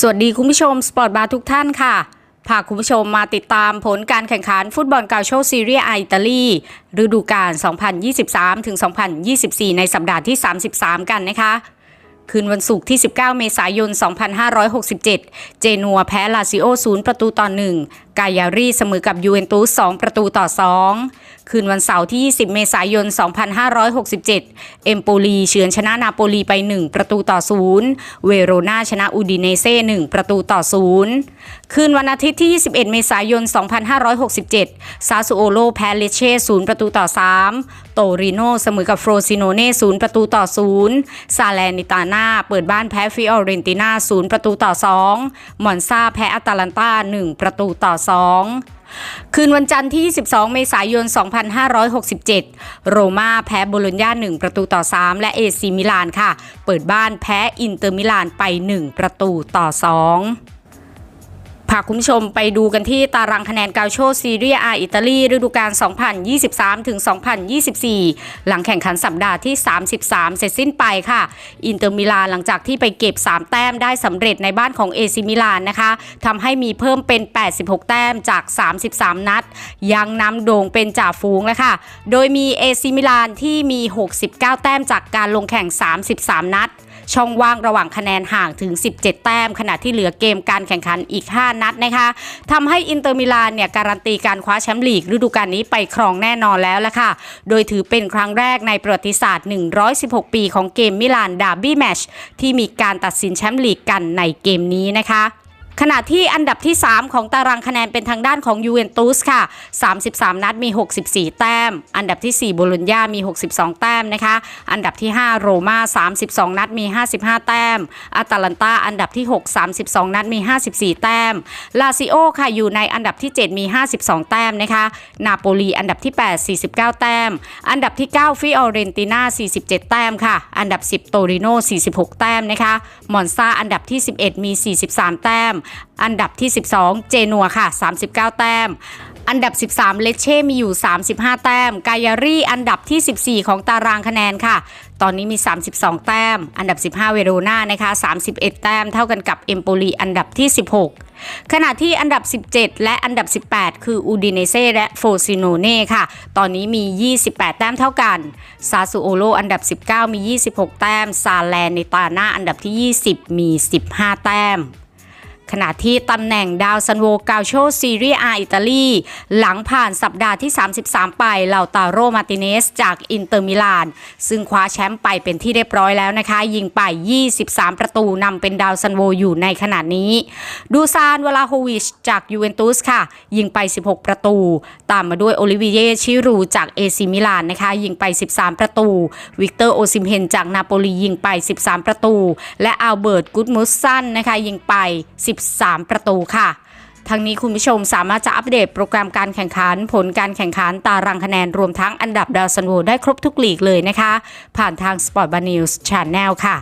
สวัสดีคุณผู้ชมสปอร์ตบาร์ทุกท่านค่ะ พาคุณผู้ชมมาติดตามผลการแข่งขันฟุตบอลกาโชซีเรียอิตาลีฤดูกาล 2023-2024 ในสัปดาห์ที่ 33 กันนะคะ คืนวันศุกร์ที่ 19 เมษายน 2567 เจนัวแพ้ลาซิโอ 0 ประตูต่อ1 กายารีเสมอกับยูเวนตุส2ประตูต่อ 2 คืนวันเสาร์ที่ 20 เมษายน 2567 เอมโปลีเฉือนชนะนาโปลีไป 1 ประตูต่อ 0 เวโรนาชนะอูดิเนเซ่1ประตูต่อ 0 คืนวันอาทิตย์ที่ 21 เมษายน 2567 ซาซูโอโลแพ้เลเช่ 0 ประตูต่อ 3 โตริโนเสมอกับโฟรซิโนเน่ 0 ประตูต่อ 0 ซาแลนิตาน่าเปิดบ้านแพ้ฟิออเรนติน่า 0 ประตูต่อ 2 มอนซาแพ้อัตาลันตา 1 ประตูต่อ2 คืนวันจันทร์ที่22เมษายน 2567 โรม่าแพ้โบโลญญา 1 ประตูต่อ 3 และเอซีมิลานค่ะ เปิดบ้านแพ้อินเตอร์มิลานไป 1 ประตูต่อ 2าคุณผู้ชมไปดูกันที่ตารางคะแนนกาโชซีเรียอาอิตาลีฤดูกาล 2023 ถึง 2024 หลังแข่งขันสัปดาห์ที่ 33 เสร็จสิ้นไปค่ะ อินเตอร์มิลานหลังจากที่ไปเก็บ 3 แต้มได้สำเร็จในบ้านของเอซิมิลานนะคะทำให้มีเพิ่มเป็น 86 แต้มจาก 33 นัด ยังนำโด่งเป็นจ่าฝูงแล้วค่ะ โดยมีเอซิมิลานที่มี 69 แต้มจากการลงแข่ง 33 นัด ช่องว่างระหว่างคะแนนห่างถึง 17 แต้ม ขณะที่เหลือเกมการแข่งขันอีก 5 นัดนะคะทำให้อินเตอร์มิลานเนี่ยการันตีการคว้าแชมป์ลีกฤดูกาลนี้ไปครองแน่นอนแล้วละค่ะ โดยถือเป็นครั้งแรกในประวัติศาสตร์ 116 ปีของเกมมิลานดาร์บี้แมชที่มีการตัดสินแชมป์ลีกกันในเกมนี้นะคะ ขณะที่อันดับที่ 3 ของตารางคะแนนเป็นทางด้านของยูเวนตุสค่ะ 33 นัดมี 64 แต้ม อันดับที่ 4 โบโลญญามี 62 แต้มนะคะ อันดับที่ 5 โรม่า 32 นัดมี 55 แต้มอาตาลันตาอันดับที่ 6 32 นัดมี 54 แต้ม ลาซิโอค่ะอยู่ในอันดับที่ 7 มี 52 แต้มนะคะ นาโปลีอันดับที่ 8 49 แต้ม อันดับที่ 9 ฟิออเรนติน่า 47 แต้มค่ะ อันดับ 10 โตริโน 46 แต้มนะคะ มอนซาอันดับที่ 11 มี 43 แต้มอันดับที่ 12 เจนัวค่ะ 39 แต้มอันดับ 13 เลเช่มีอยู่ 35 แต้ม กายารีอันดับที่ 14 ของตารางคะแนนค่ะ ตอนนี้มี 32 แต้ม อันดับ 15 เวโรนานะคะ 31 แต้ม เท่ากันกับเอมโปลีอันดับที่ 16 ขณะที่อันดับ 17 และอันดับ 18 คืออูดิเนเซ่และโฟซิโนเน่ค่ะ ตอนนี้มี 28 แต้มเท่ากัน ซาซูโอโลอันดับ 19 มี 26 แต้ม ซาแลนในตาหน้าอันดับที่ 20 มี 15 แต้ม ขณะที่ตำแหน่งดาวซันโวกาโชซีเรียอาอิตาลี หลังผ่านสัปดาห์ที่ 33 ไปเลาตาโรมาติเนสจากอินเตอร์มิลาน ซึ่งคว้าแชมป์ไปเป็นที่เรียบร้อยแล้วนะคะ ยิงไป 23 ประตูนำเป็นดาวซันโวอยู่ในขณะนี้ ดูซานวลาโฮวิชจากยูเวนตุสค่ะ ยิงไป 16 ประตู ตามมาด้วยโอลิเวียชิรูจากเอซิมิลานนะคะ ยิงไป 13 ประตู วิกเตอร์โอซิมเฮนจากนาโปลียิงไป 13 ประตู และอัลเบิร์ตกุดมุสซันนะคะยิงไป13 ประตูค่ะทั้งนี้คุณผู้ชมสามารถจะอัปเดตโปรแกรมการแข่งขัน ผลการแข่งขันตารางคะแนนรวมทั้งอันดับดาวซันโวได้ครบทุกลีกเลยนะคะ ผ่านทาง Sport b a News Channel ค่ะ